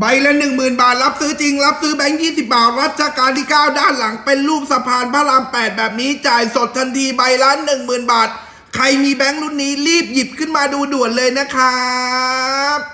ใบละหนึ่งหมื่นบาท รับซื้อจริง รับซื้อแบงค์ยี่สิบบาท รัชกาลที่เก้าด้านหลังเป็นรูปสะพานพระรามแปดแบบนี้จ่ายสดทันทีใบละหนึ่งหมื่นบาท ใครมีแบงค์รุ่นนี้รีบหยิบขึ้นมาดูด่วนเลยนะครับ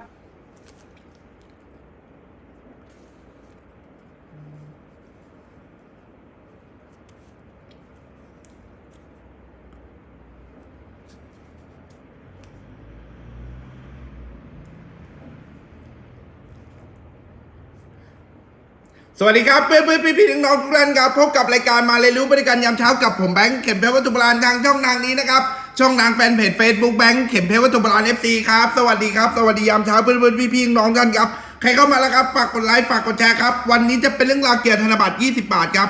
สวัสดีครับเพื่อนเพื่อนพี่พี่น้องๆทุกท่านครับพบกับรายการมาเรียนรู้บริการยามเช้ากับผมแบงค์เข็มเพชรวัตถุโบราณทางช่องทางนี้นะครับช่องทางแฟนเพจ Facebook แบงค์เข็มเพชรวัตถุโบราณ FC ครับสวัสดีครับสวัสดียามเช้าเพื่อนเพื่อนพี่พี่น้องๆกันครับใครเข้ามาแล้วครับฝากกดไลค์ฝากกดแชร์ครับวันนี้จะเป็นเรื่องราวเกี่ยวกับธนบัตร20 บาทครับ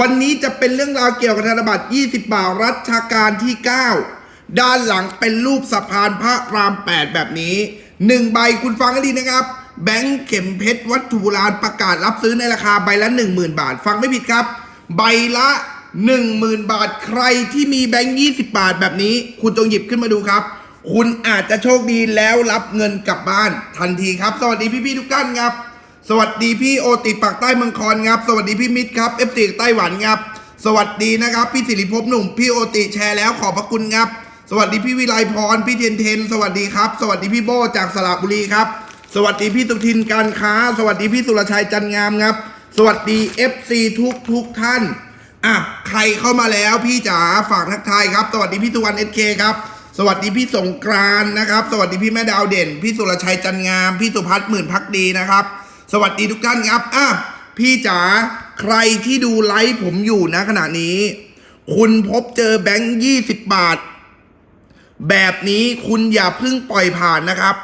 วันนี้จะเป็นเรื่องราวเกี่ยวกับธนบัตร20 บาทรัชกาลที่ 9 ด้านหลังเป็นรูปสะพานพระราม 8 แบบนี้หนึ่งใบคุณฟังให้ดีนะครับ แบงค์เข็มเพชรวัตถุโบราณประกาศรับซื้อในราคาใบละ 10,000 บาท ฟังไม่ผิดครับ ใบละ 10,000 บาทใครที่มีแบงค์20 บาทแบบนี้ คุณจงหยิบขึ้นมาดูครับ คุณอาจจะโชคดีแล้วรับเงินกลับบ้านทันทีครับ สวัสดีพี่ๆทุกท่านครับ สวัสดีพี่โอติปากใต้เมืองคอนครับ สวัสดีพี่มิตรครับเอฟซีไต้หวันครับ สวัสดีนะครับ พี่สิริภพหนุ่มพี่โอติแชร์แล้วขอบพระคุณครับ สวัสดีพี่วิไลพรพี่เทนเทน สวัสดีครับ สวัสดีพี่โบจากสระบุรีครับ สวัสดีพี่สุทินการค้า สวัสดีพี่สุรชัยจันงามครับ สวัสดี FC ทุกทุกท่านอะใครเข้ามาแล้วพี่จ๋าฝากทักทายครับ สวัสดีพี่สุวรรณเอสเคครับ สวัสดีพี่สงกรานนะครับ สวัสดีพี่แม่ดาวเด่น พี่สุรชัยจันงาม พี่สุพัฒน์หมื่นพักดีนะครับ สวัสดีทุกท่านครับอะพี่จ๋าใครที่ดูไลฟ์ผมอยู่นะขณะนี้ คุณพบเจอแบงค์ยี่สิบบาท แบบนี้คุณอย่าเพิ่งปล่อยผ่านนะครับ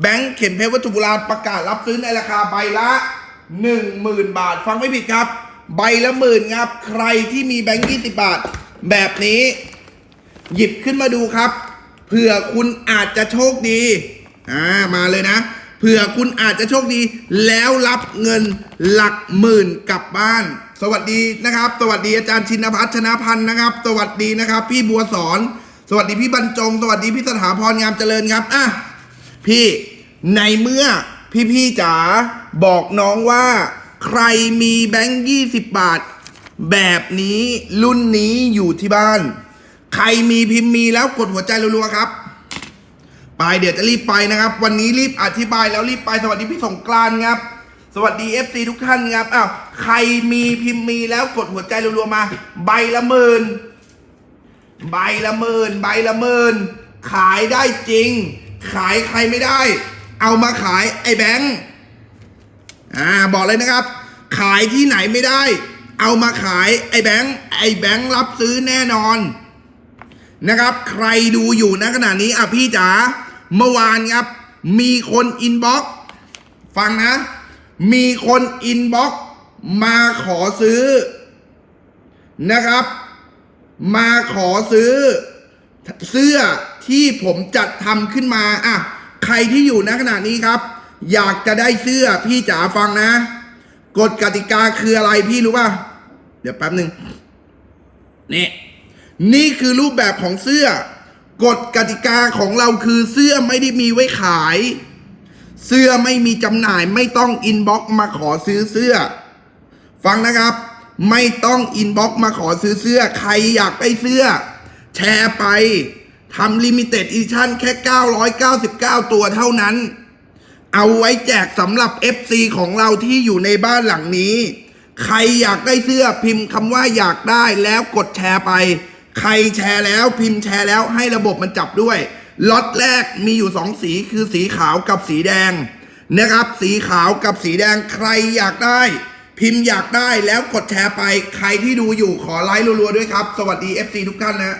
แบงค์เข็มเพชรวัตถุโบราณประกาศรับซื้อในราคาใบละ10,000 บาท ฟังไม่ผิดครับ ใบละหมื่นครับ ใครที่มีแบงค์20 บาท แบบนี้ หยิบขึ้นมาดูครับ เผื่อคุณอาจจะโชคดี อ่า มาเลยนะ เผื่อคุณอาจจะโชคดี แล้วรับเงินหลักหมื่นกลับบ้าน สวัสดีนะครับ สวัสดีอาจารย์ชินพัฒน์ชนะพันธ์นะครับ สวัสดีนะครับ พี่บัวสอน สวัสดีพี่บรรจง สวัสดีพี่สถาพรงามเจริญครับ อะ พี่ในเมื่อพี่ๆจ๋าบอกน้องว่า ใครมีแบงค์ยี่สิบบาท แบบนี้รุ่นนี้อยู่ที่บ้าน ใครมีพิมพ์มีแล้วกดหัวใจรัวๆครับ ไปเดี๋ยวจะรีบไปนะครับ วันนี้รีบอธิบายแล้วรีบไปสวัสดีพี่สงกรานต์ครับ สวัสดี FC ทุกท่านครับอ้าวใครมีพิมพ์มีแล้วกดหัวใจรัวๆมา ใบละหมื่นใบละหมื่นใบละหมื่นขายได้จริง ขายใครไม่ได้ เอามาขายไอ้แบงค์อ่าบอกเลยนะครับ ขายที่ไหนไม่ได้ เอามาขายไอ้แบงค์ไอ้แบงค์รับซื้อแน่นอนนะครับ ใครดูอยู่ณขณะนี้อะพี่จ๋าเมื่อวานครับ มีคนอินบ็อกซ์ฟังนะ มีคนอินบ็อกซ์มาขอซื้อนะครับ มาขอซื้อเสื้อ ที่ผมจัดทำขึ้นมาอะใครที่อยู่ณขณะนี้ครับ อยากจะได้เสื้อพี่จ๋าฟังนะกฎกติกาคืออะไรพี่รู้ป่ะ เดี๋ยวแป๊บหนึ่งนี่ นี่คือรูปแบบของเสื้อกฎกติกาของเราคือเสื้อไม่ได้มีไว้ขาย เสื้อไม่มีจำหน่ายไม่ต้องอินบ็อกซ์มาขอซื้อเสื้อ ฟังนะครับ ไม่ต้องอินบ็อกซ์มาขอซื้อเสื้อ ใครอยากได้เสื้อ แชร์ไป ทำลิมิเต็ดอีชั่นแค่ 999 ตัวเท่านั้น เอาไว้แจกสำหรับ FC ของเราที่อยู่ในบ้านหลังนี้ ใครอยากได้เสื้อพิมพ์คำว่าอยากได้แล้วกดแชร์ไป ใครแชร์แล้วพิมพ์แชร์แล้วให้ระบบมันจับด้วยล็อตแรกมีอยู่สองสีคือสีขาวกับสีแดงนะครับ สีขาวกับสีแดงใครอยากได้ พิมพ์อยากได้แล้วกดแชร์ไป ใครที่ดูอยู่ขอไลค์รัวๆด้วยครับ สวัสดี FC ทุกท่านนะ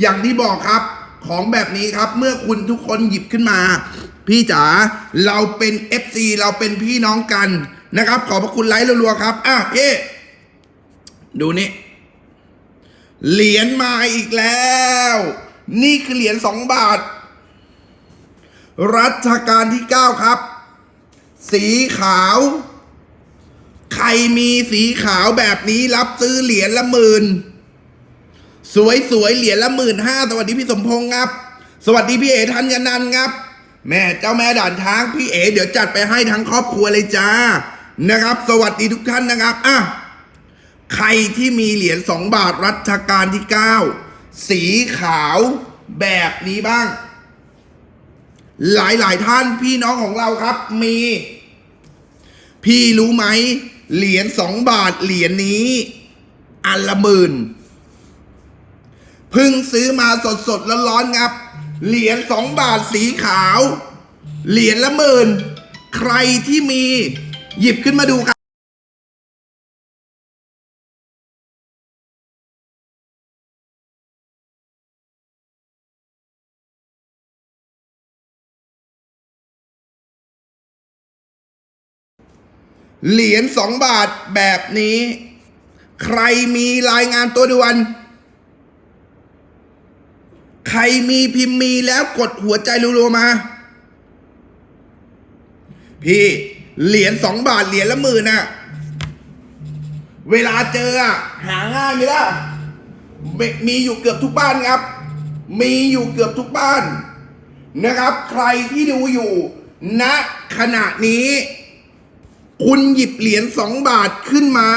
อย่างที่บอกครับ ของแบบนี้ครับ เมื่อคุณทุกคนหยิบขึ้นมา พี่จ๋าเราเป็น FC เราเป็นพี่น้องกันนะครับ ขอบพระคุณไลค์รัวๆครับอะพี่ดูนี่เหรียญมาอีกแล้ว นี่คือเหรียญสองบาท รัชกาลที่9ครับ สีขาว ใครมีสีขาวแบบนี้รับซื้อเหรียญละหมื่น สวยๆเหรียญละหมื่นห้าสวัสดีพี่สมพงษ์ครับ สวัสดีพี่เอ๋ธัญนันท์ครับ แม่เจ้าแม่ด่านช้างพี่เอ๋เดี๋ยวจัดไปให้ทั้งครอบครัวเลยจ้านะครับ สวัสดีทุกท่านนะครับอะใครที่มีเหรียญสองบาทรัชกาลที่9สีขาวแบบนี้บ้าง หลายๆท่านพี่น้องของเราครับมี พี่รู้ไหมเหรียญสองบาทเหรียญนี้ อันละหมื่น เพิ่งซื้อมาสดสดๆร้อนๆครับ เหรียญสองบาทสีขาว เหรียญละหมื่น ใครที่มีหยิบขึ้นมาดูครับเหรียญสองบาทแบบนี้ ใครมีรายงานตัวด่วน ใครมีพิมพ์มีแล้วกดหัวใจรัวๆมา พี่เหรียญสองบาทเหรียญละหมื่นน่ะ เวลาเจอหาง่ายไหมล่ะมมีอยู่เกือบทุกบ้านครับ มีอยู่เกือบทุกบ้านนะครับ ใครที่ดูอยู่ณขณะนี้ คุณหยิบเหรียญสองบาทขึ้นมา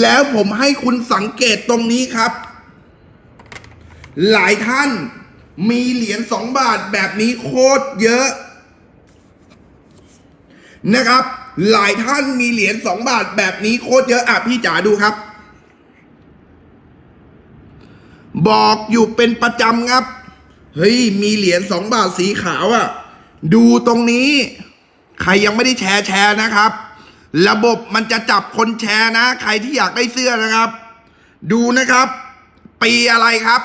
แล้วผมให้คุณสังเกตตรงนี้ครับ หลายท่านมีเหรียญสองบาทแบบนี้โคตรเยอะ นะครับ หลายท่านมีเหรียญสองบาทแบบนี้โคตรเยอะอะพี่จ๋าดูครับ บอกอยู่เป็นประจำครับเฮ้ยมีเหรียญสองบาทสีขาวอะ่ะ ดูตรงนี้ ใครยังไม่ได้แชร์แชร์นะครับ ระบบมันจะจับคนแชร์นะ ใครที่อยากได้เสื้อนะครับ ดูนะครับ ปีอะไรครับ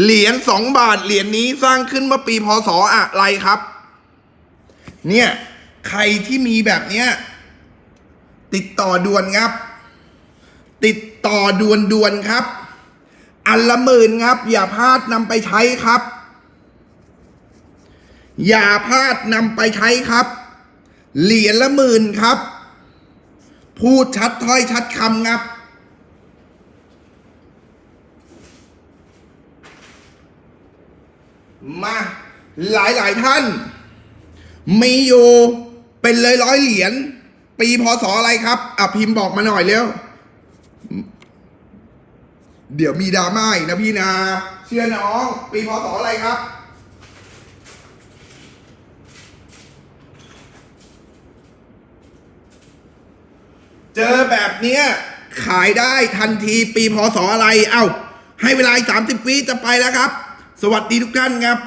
เหรียญสองบาทเหรียญนี้สร้างขึ้นเมื่อปีพศอะไรครับ เนี่ยใครที่มีแบบเนี้ยติดต่อด่วนครับ ติดต่อด่วนด่วนครับ อันละหมื่นครับ อย่าพลาดนำไปใช้ครับ อย่าพลาดนำไปใช้ครับ เหรียญละหมื่นครับ พูดชัดถ้อยชัดคำครับ มาหลายหลายท่าน มีอยู่เป็นเลยร้อยเหรียญปีพศอะไรครับอะพิมพ์บอกมาหน่อยเร็ว เดี๋ยวมีดราม่าอีกนะพี่นาเชื่อน้อง ปีพศอะไรครับเจอแบบเนี้ยขายได้ทันทีปีพศอะไร เอ้า ให้เวลาอีกสามสิบวิจะไปแล้วครับ สวัสดีทุกท่านครับ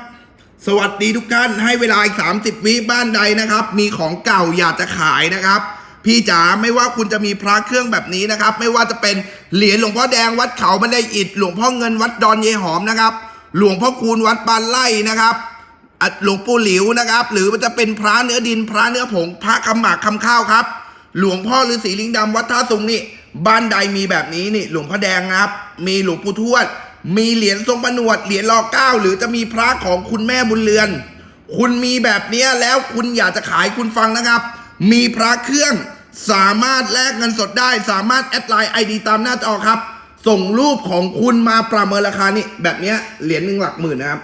สวัสดีทุกท่านให้เวลาอีกสามสิบวิบ้านใดนะครับ มีของเก่าอยากจะขายนะครับ พี่จ๋าไม่ว่าคุณจะมีพระเครื่องแบบนี้นะครับ ไม่ว่าจะเป็นเหรียญหลวงพ่อแดงวัดเขาบันไดอิฐหลวงพ่อเงินวัดดอนเยหอมนะครับ หลวงพ่อคูณวัดบานไล่นะครับหลวงปู่หลิวนะครับ หรือมันจะเป็นพระเนื้อดินพระเนื้อผงพระคำหมากคำข้าวครับ หลวงพ่อฤาษีลิงดำวัดท่าสุงนี่บ้านใดมีแบบนี้นี่ หลวงพ่อแดงนะครับ มีหลวงปู่ทวด มีเหรียญทรงประนวดเหรียญรอเก้าหรือจะมีพระของคุณแม่บุญเรือน คุณมีแบบนี้แล้วคุณอยากจะขายคุณฟังนะครับ มีพระเครื่องสามารถแลกเงินสดได้ สามารถแอดไลน์ไอดีตามหน้าจอครับ ส่งรูปของคุณมาประเมินราคานี่แบบนี้เหรียญหนึ่งหลักหมื่นนะครับ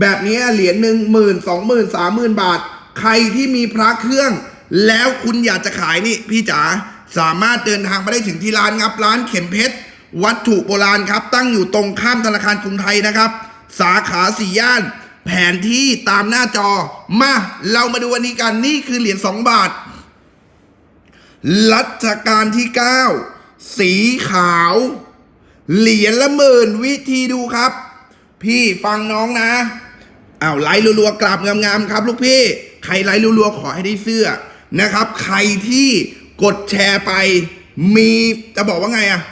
แบบนี้เหรียญหนึ่งหมื่นสองหมื่นสามหมื่นบาท ใครที่มีพระเครื่อง แล้วคุณอยากจะขายนี่พี่จ๋าสามารถเดินทางไปได้ถึงที่ร้านครับร้านเข็มเพชร วัตถุโบราณครับ ตั้งอยู่ตรงข้ามธนาคารกรุงไทยนะครับ สาขาสี่ย่าน แผนที่ตามหน้าจอ มาเรามาดูวันนี้กันนี่คือเหรียญสองบาท รัชกาลที่ 9 สีขาว เหรียญละหมื่นวิธีดูครับ พี่ฟังน้องนะอ้าวไลค์รัวๆกราบงามๆครับ ลูกพี่ ใครไลค์รัวๆขอให้ได้เสื้อนะครับ ใครที่กดแชร์ไปมีจะบอกว่าไงอะ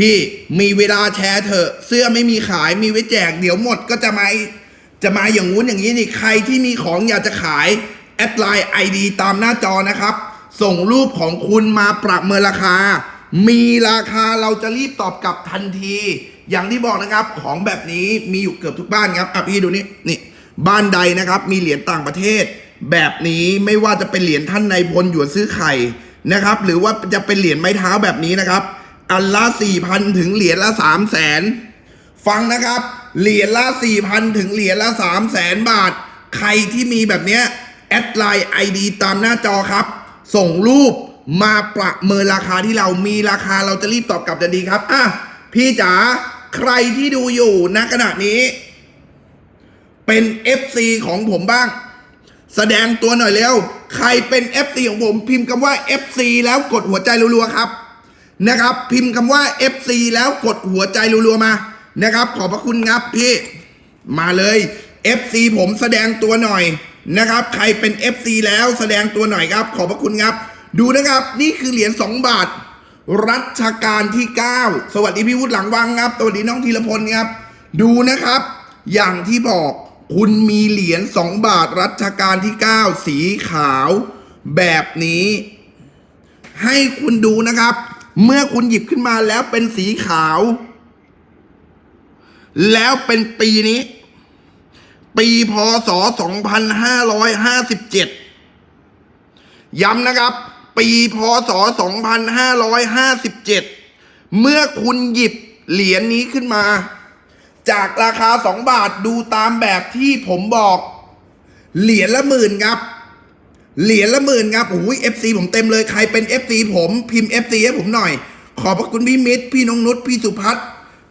พี่มีเวลาแชร์เถอะ เสื้อไม่มีขายมีไว้แจก เดี๋ยวหมดก็จะมาจะมาอย่างงู้นอย่างนี้นี่ใครที่มีของอยากจะขาย แอดไลน์ไอดีตามหน้าจอนะครับ ส่งรูปของคุณมาประเมินราคา มีราคาเราจะรีบตอบกลับทันที อย่างที่บอกนะครับของแบบนี้มีอยู่เกือบทุกบ้านครับอะพี่ดูนี่นี่ บ้านใดนะครับมีเหรียญต่างประเทศ แบบนี้ไม่ว่าจะเป็นเหรียญท่านในพลหยวนซื้อไข่นะครับ หรือว่าจะเป็นเหรียญไม้เท้าแบบนี้นะครับ อันละสี่พันถึงเหรียญละสามแสนฟังนะครับ เหรียญละสี่พันถึงเหรียญละสามแสนบาท ใครที่มีแบบเนี้ยแอดไลน์ไอดีตามหน้าจอครับ ส่งรูปมาประเมินราคาที่เรามีราคาเราจะรีบตอบกลับทันทีครับอะพี่จ๋าใครที่ดูอยู่ณขณะนี้ เป็น FC ของผมบ้าง แสดงตัวหน่อยเร็ว ใครเป็น FC ของผมพิมพ์คำว่า FC แล้วกดหัวใจรัวๆครับ นะครับ พิมพ์คำว่า FC แล้วกดหัวใจรัวๆมานะครับ ขอบพระคุณครับพี่มาเลย FC ผมแสดงตัวหน่อยนะครับ ใครเป็น FC แล้วแสดงตัวหน่อยครับ ขอบพระคุณครับ ดูนะครับ นี่คือเหรียญ2 บาท รัชกาลที่ 9 สวัสดีพี่วุฒิหลังวังครับ สวัสดีน้องธีรพลครับ ดูนะครับ อย่างที่บอกคุณมีเหรียญ2บาทรัชกาลที่ 9 สีขาว แบบนี้ ให้คุณดูนะครับ เมื่อคุณหยิบขึ้นมาแล้วเป็นสีขาว แล้วเป็นปีนี้ ปีพศ 2557 ย้ำนะครับ ปีพศ 2557 เมื่อคุณหยิบเหรียญนี้ขึ้นมา จากราคา 2 บาทดูตามแบบที่ผมบอก เหรียญละหมื่นครับ เหรียญละหมื่นครับโอ้ยเอฟซีผมเต็มเลยใครเป็น FC ผมพิมพ์ FC ให้ผมหน่อย ขอบพระคุณพี่มิตรพี่นงนุชพี่สุพัฒน์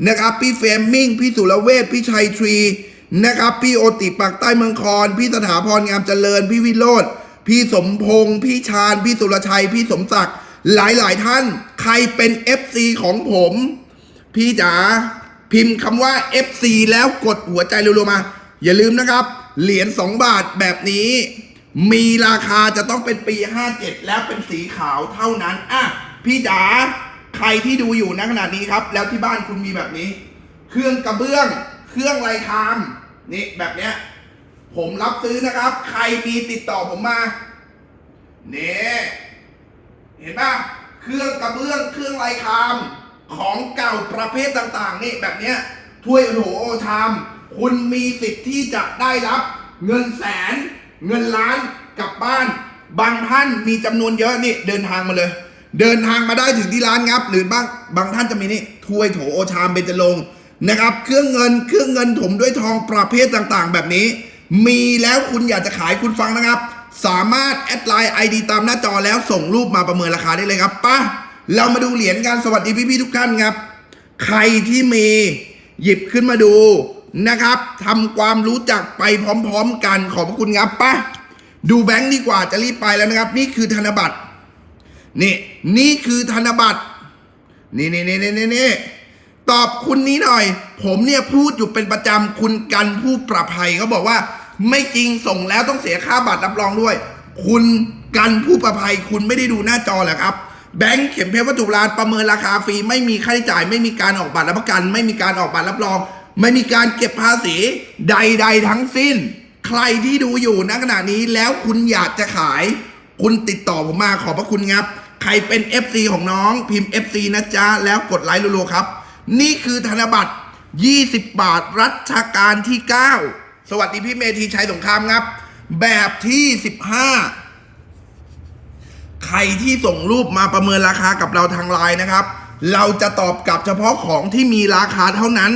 นะครับ พี่เฟมมิ่ง พี่สุรเวชพี่ชัยทรีนะครับ พี่โอติปากใต้เมืองคอน พี่สถาพรงามเจริญ พี่วิโรธพี่สมพงษ์พี่ชาญ พี่สุรชัย พี่สมศักดิ์หลายหลายท่าน ใครเป็น FC ของผม พี่จ๋าพิมพ์คำว่า FC แล้วกดหัวใจรัวๆมา อย่าลืมนะครับ เหรียญ2บาทแบบนี้ มีราคาจะต้องเป็นปี 57 แล้วเป็นสีขาวเท่านั้น อะ พี่จ๋าใครที่ดูอยู่ณขณะนี้ครับ แล้วที่บ้านคุณมีแบบนี้ เครื่องกระเบื้อง เครื่องไรคามนี่แบบเนี้ย ผมรับซื้อนะครับ ใครมีติดต่อผมมาเนี่เห็นปะเครื่องกระเบื้องเครื่องไรคาม ของเก่าประเภทต่างๆ นี่แบบเนี้ยถ้วยโหโอชาม คุณมีสิทธิ์ที่จะได้รับเงินแสน เงินล้านกลับบ้าน บางท่านมีจำนวนเยอะนี่เดินทางมาเลย เดินทางมาได้ถึงที่ร้านครับ หรือบางบางท่านจะมีนี่ถ้วยโถโอชามเบญจรงค์นะครับ เครื่องเงินเครื่องเงินถมด้วยทองประเภทต่างๆ แบบนี้ มีแล้วคุณอยากจะขายคุณฟังนะครับ สามารถแอดไลน์ไอดีตามหน้าจอแล้วส่งรูปมาประเมินราคาได้เลยครับป่ะเรามาดูเหรียญกันสวัสดีพี่ๆทุกท่านครับ ใครที่มีหยิบขึ้นมาดู นะครับทำความรู้จักไปพร้อมๆกันขอบพระคุณครับป่ะดูแบงค์ดีกว่าจะรีบไปแล้วนะครับ นี่คือธนบัตรนี่นี่คือธนบัตรนี่นี่นี่นี่นี่นตอบคุณนี้หน่อย ผมเนี่ยพูดอยู่เป็นประจำคุณกันผู้ประภัยเขาบอกว่า ไม่จริงส่งแล้วต้องเสียค่าบัตรรับรองด้วย คุณกันผู้ประภัย คุณไม่ได้ดูหน้าจอเหรอครับแบงค์เข็มเพชรวัตถุราณประเมินราคาฟรีไม่มีค่าใช้จ่าย ไม่มีการออกบัตรรับประกัน ไม่มีการออกบัตรรับรอง ไม่มีการเก็บภาษีใด ๆ ทั้งสิ้น ใครที่ดูอยู่ณขณะนี้แล้วคุณอยากจะขาย คุณติดต่อผมมาขอบพระคุณครับ ใครเป็น FC ของน้องพิมพ์ FC นะจ๊ะ แล้วกดไลค์รัวๆครับ นี่คือธนบัตร 20 บาทรัชกาลที่ 9 สวัสดีพี่เมธีชัยสงครามครับ แบบที่ 15 ใครที่ส่งรูปมาประเมินราคากับเราทางไลน์นะครับ เราจะตอบกลับเฉพาะของที่มีราคาเท่านั้น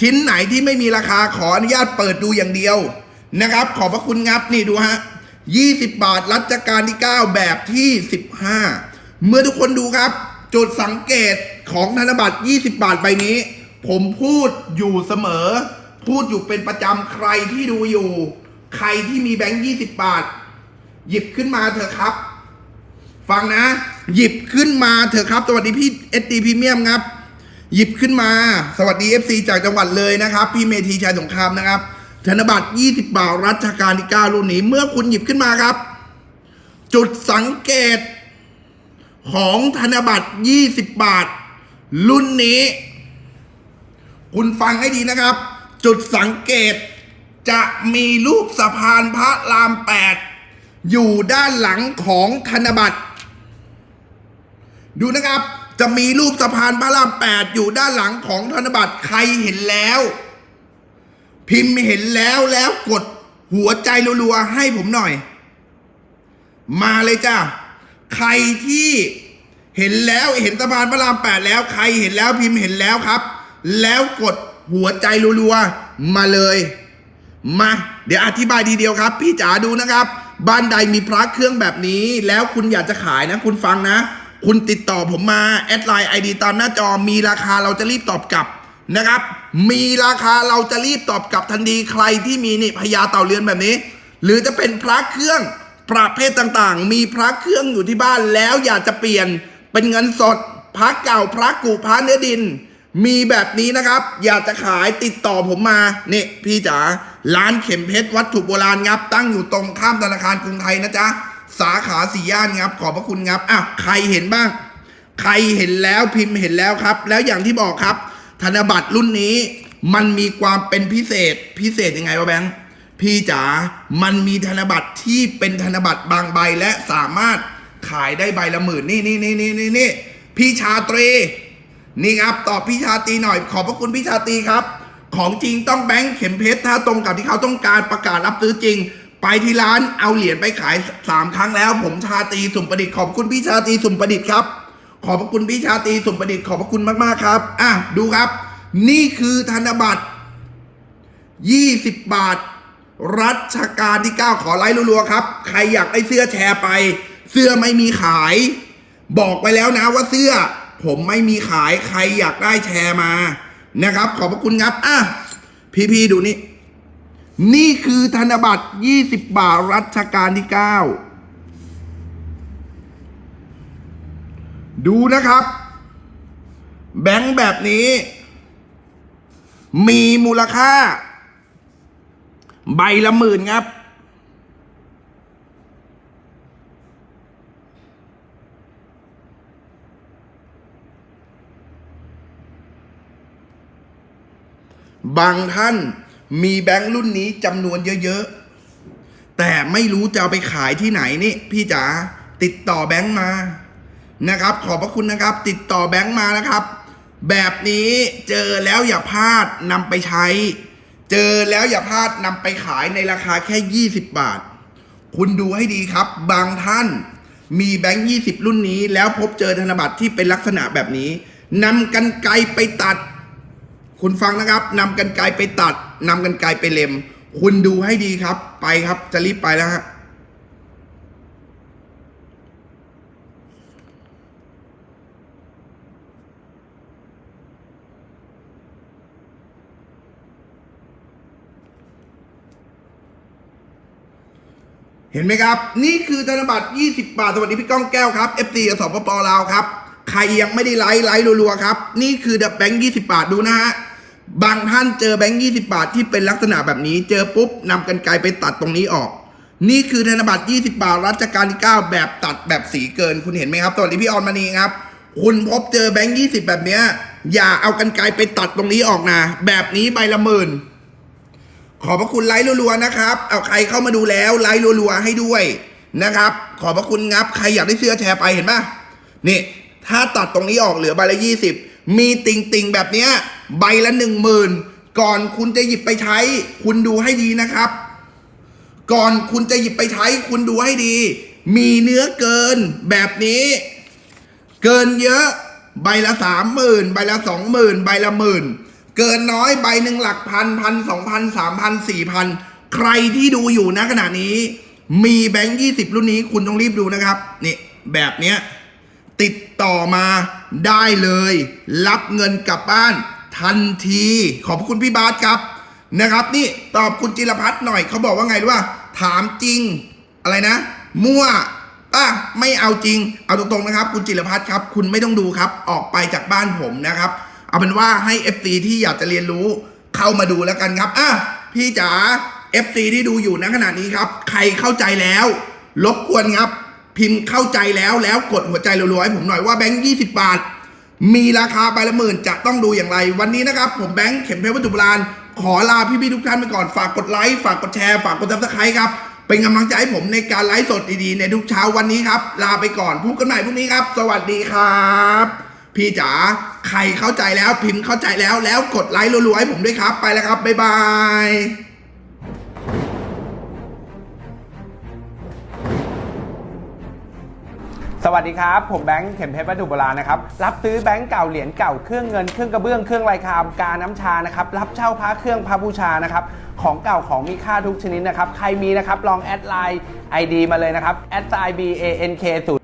ชิ้นไหนที่ไม่มีราคาขออนุญาตเปิดดูอย่างเดียวนะครับ ขอบพระคุณครับนี่ดูฮะ20 บาทรัชกาลที่ 9 แบบที่ 15 เมื่อทุกคนดูครับ จุดสังเกตของธนบัตร 20 บาทใบนี้ ผมพูดอยู่เสมอ พูดอยู่เป็นประจำใครที่ดูอยู่ ใครที่มีแบงค์ 20 บาท หยิบขึ้นมาเถอะครับ ฟังนะ หยิบขึ้นมาเถอะครับ สวัสดีพี่เอสดีพรีเมียมครับ หยิบขึ้นมา สวัสดี FC จากจังหวัดเลยนะครับ พี่เมธีชัยสงครามนะครับ ธนบัตร 20 บาทรัชกาลที่ 9 รุ่นนี้ เมื่อคุณหยิบขึ้นมาครับ จุดสังเกตของธนบัตร 20 บาท รุ่นนี้ คุณฟังให้ดีนะครับ จุดสังเกตจะมีรูปสะพานพระราม 8 อยู่ด้านหลังของธนบัตร ดูนะครับ จะมีรูปสะพานพระราม8อยู่ด้านหลังของธนบัตรใครเห็นแล้ว พิมพ์เห็นแล้วแล้วกดหัวใจรัวๆให้ผมหน่อย มาเลยจ้าใครที่เห็นแล้วเห็นสะพานพระรามแปดแล้ว ใครเห็นแล้วพิมพ์เห็นแล้วครับ แล้วกดหัวใจรัวๆมาเลย มา เดี๋ยวอธิบายทีเดียวครับ พี่จ๋าดูนะครับ บ้านใดมีพระเครื่องแบบนี้ แล้วคุณอยากจะขายนะ คุณฟังนะ คุณติดต่อผมมา แอดไลน์ไอดีตามหน้าจอมีราคาเราจะรีบตอบกลับนะครับ มีราคาเราจะรีบตอบกลับทันทีใครที่มีนี่พญาเต่าเรือนแบบนี้ หรือจะเป็นพระเครื่องประเภทต่างๆ มีพระเครื่องอยู่ที่บ้านแล้วอยากจะเปลี่ยนเป็นเงินสดพระเก่าพระกูพระเนื้อดิน มีแบบนี้นะครับ อยากจะขายติดต่อผมมานี่พี่จ๋าร้านเข็มเพชรวัตถุโบราณครับตั้งอยู่ตรงข้ามธนาคารกรุงไทยนะจ๊ะ สาขาสี่ย่านครับ ขอบพระคุณครับอะใครเห็นบ้าง ใครเห็นแล้วพิมพ์เห็นแล้วครับ แล้วอย่างที่บอกครับ ธนบัตรรุ่นนี้มันมีความเป็นพิเศษพิเศษยังไงวะแบงค์พี่จ๋ามันมีธนบัตรที่เป็นธนบัตรบางใบและสามารถขายได้ใบละหมื่นนี่นี่นี่นี่นี่นี่พี่ชาตรี นี่ครับตอบพี่ชาตรีหน่อย ขอบพระคุณพี่ชาตรีครับ ของจริงต้องแบงค์เข็มเพชรถ้าตรงกับที่เขาต้องการประกาศรับซื้อจริง ไปที่ร้านเอาเหรียญไปขายสามครั้งแล้ว ผมชาตีสุ่มประดิษฐ์ขอบคุณพี่ชาตีสุ่มประดิษฐ์ครับ ขอบพระคุณพี่ชาตีสุ่มประดิษฐ์ขอบพระคุณมากๆครับ อะดูครับ นี่คือธนบัตร20บาท รัชกาลที่9ขอไลค์รัวๆครับ ใครอยากได้เสื้อแชร์ไป เสื้อไม่มีขาย บอกไปแล้วนะว่าเสื้อ ผมไม่มีขายใครอยากได้แชร์มานะครับ ขอบพระคุณครับอะพี่ๆดูนี่ นี่คือธนบัตร 20 บาทรัชกาลที่ 9 ดูนะครับ แบงค์แบบนี้ มีมูลค่า ใบละหมื่นครับ บางท่าน มีแบงค์รุ่นนี้จำนวนเยอะๆ แต่ไม่รู้จะเอาไปขายที่ไหนนี่พี่จ๋าติดต่อแบงค์มานะครับ ขอบพระคุณนะครับ ติดต่อแบงค์มานะครับ แบบนี้เจอแล้วอย่าพลาดนำไปใช้ เจอแล้วอย่าพลาดนำไปขายในราคาแค่ 20 บาท คุณดูให้ดีครับ บางท่านมีแบงค์20 รุ่นนี้ แล้วพบเจอธนบัตรที่เป็นลักษณะแบบนี้นำกันไกลไปตัด คุณฟังนะครับนำกันไกลไปตัดนำกันไกลไปเล็ม คุณดูให้ดีครับ ไปครับ จะรีบไปแล้วฮะเห็นไหมครับ นี่คือธนบัตร 20 บาท สวัสดีพี่ก้องแก้วครับ FT สปปลาวครับ ใครยังไม่ได้ไลค์ไลค์รัวๆครับ นี่คือเดอะแบงค์20 บาทดูนะฮะ บางท่านเจอแบงค์20บาทที่เป็นลักษณะแบบนี้ เจอปุ๊บนำกันไกลไปตัดตรงนี้ออก นี่คือธนบัตร 20 บาทรัชกาลที่ 9 แบบตัดแบบสีเกิน คุณเห็นไหมครับสวัสดีพี่ออนมานีครับ คุณพบเจอแบงค์20แบบเนี้ย อย่าเอากันไกลไปตัดตรงนี้ออกนะ แบบนี้ใบละหมื่นขอบพระคุณไลค์รัวๆนะครับ เอาใครเข้ามาดูแล้วไลค์รัวๆให้ด้วยนะครับ ขอบพระคุณครับ ใครอยากได้เสื้อแชร์ไปเห็นปะนี่ ถ้าตัดตรงนี้ออกเหลือใบละยี่สิบมีติ่งติงๆแบบเนี้ย ใบละหนึ่งหมื่นก่อนคุณจะหยิบไปใช้ คุณดูให้ดีนะครับ ก่อนคุณจะหยิบไปใช้ คุณดูให้ดี มีเนื้อเกินแบบนี้ เกินเยอะ ใบละสามหมื่นใบละสองหมื่นใบละหมื่นเกินน้อยใบหนึ่งหลักพันพันสองพันสามพันสี่พันใครที่ดูอยู่ณขณะนี้ มีแบงค์ยี่สิบรุ่นนี้คุณต้องรีบดูนะครับนี่แบบเนี้ยติดต่อมาได้เลย รับเงินกลับบ้าน ทันที ขอบคุณพี่บาสครับนะครับ นี่ตอบคุณจิรพัฒน์หน่อยเขาบอกว่าไงรู้ว่าถามจริงอะไรนะ มั่วอะไม่เอาจริง เอาตรงๆนะครับ คุณจิรพัฒน์ครับ คุณไม่ต้องดูครับ ออกไปจากบ้านผมนะครับ เอาเป็นว่าให้ f อที่อยากจะเรียนรู้เข้ามาดูแล้วกันครับอะพี่จ๋า FC ที่ดูอยู่ณขณะนี้ครับ ใครเข้าใจแล้วรบกวนครับ พิมพ์เข้าใจแล้วแล้วกดหัวใจรัวๆให้ผมหน่อยว่าแบงค์20บาท มีราคาใบละหมื่นจะต้องดูอย่างไร วันนี้นะครับ ผมแบงค์เข็มเพชรวัตถุโบราณ ขอลาพี่ๆทุกท่านไปก่อนฝากกดไลค์ฝากกดแชร์ฝากกดซับสไครต์ครับ เป็นกำลังใจให้ผมในการไลฟ์สดดีๆ ในทุกเช้าวันนี้ครับ ลาไปก่อนพบกันใหม่พรุ่งนี้ครับ สวัสดีครับ พี่จ๋าใครเข้าใจแล้วพิมพ์เข้าใจแล้วแล้วกดไลค์รัวๆให้ผมด้วยครับ ไปแล้วครับบ๊ายบาย วัสดีครับ ผมแบงค์เข็มเพชรวัตถุโบราณนะครับ รับซื้อแบงค์เก่าเหรียญเก่าเครื่องเงินเครื่องกระเบื้องเครื่องลายคามกาน้ำชานะครับ รับเช่าพระเครื่องพระบูชานะครับ ของเก่าของมีค่าทุกชนิดนะครับ ใครมีนะครับลองแอดไลน์ ID มาเลยนะครับแอดไซ b a n k 0